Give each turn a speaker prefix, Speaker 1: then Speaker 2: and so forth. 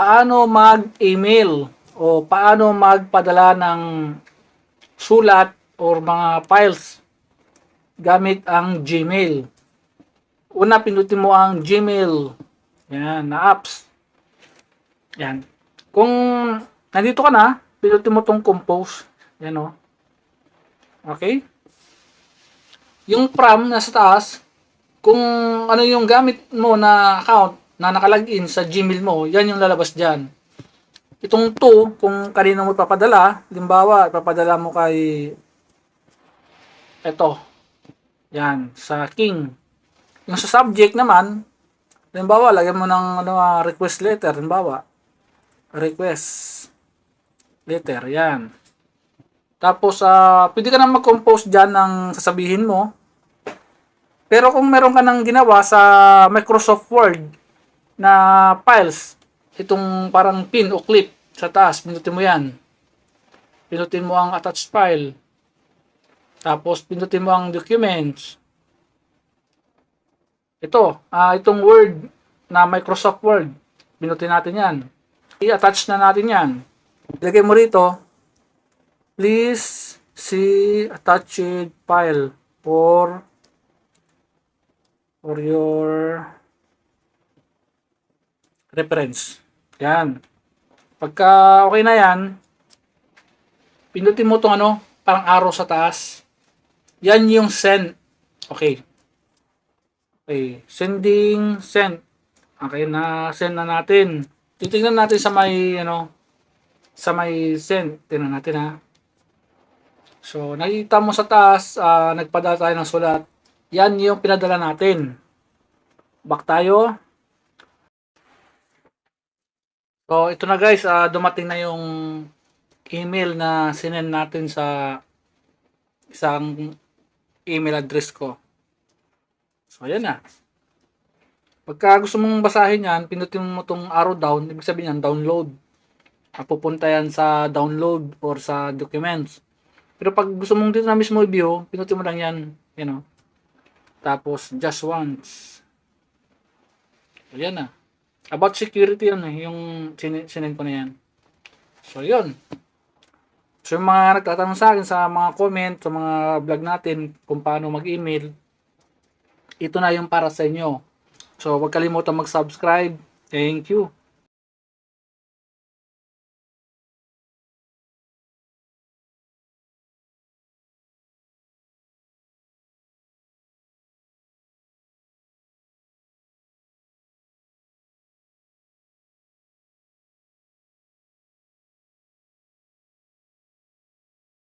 Speaker 1: paano mag-email o paano magpadala ng sulat or mga files gamit ang Gmail. Una, pindutin mo ang Gmail. Yan, na apps. Yan. Kung nandito ka na, pindutin mo tong compose. Yan o. Okay? Yung from nasa taas, kung ano yung gamit mo na account na nakalagin sa Gmail mo, yan yung lalabas dyan. Itong to, kung kanino mo ipapadala, limbawa, ipapadala mo kay eto. Yan, sa King. Yung sa subject naman, limbawa, lagyan mo ng ano, ah, request letter, limbawa. Request letter, yan. Tapos, ah pwede ka na mag-compose dyan ng sasabihin mo. Pero kung meron ka nang ginawa sa Microsoft Word na files, itong parang pin o clip sa taas, pinutin mo yan. Pinutin mo ang attached file. Tapos, pinutin mo ang documents. Ito, ah itong Word na Microsoft Word. Pinutin natin yan. I-attach na natin yan. Ilagay mo rito, please see attached file for for your reference. Yan. Pagka okay na yan, pindutin mo itong ano, parang arrow sa taas. Yan yung send. Okay. Okay. Sending, send. Okay na, send na natin. Titingnan natin sa may, ano, sa may send. Tingnan natin ha. So, nakita mo sa taas, ah, nagpadala tayo ng sulat. Yan yung pinadala natin. Back tayo. So, ito na guys, ah, dumating na yung email na sinend natin sa isang email address ko. So, ayan na. Pagka gusto mong basahin yan, pinutin mo itong arrow down, ibig sabihin yan, download. Ah, Pupunta yan sa download or sa documents. Pero pag gusto mong dito na mismo i-view, pinutin mo lang yan, you know. Tapos, just once. Ayan na. About security yan eh, yung sin- sinend ko na yan. So, yun. So, yung mga nagtatanong sa akin sa mga comment, sa mga vlog natin, kung paano mag-email, ito na yung para sa inyo. So, huwag kalimutan mag-subscribe. Thank you.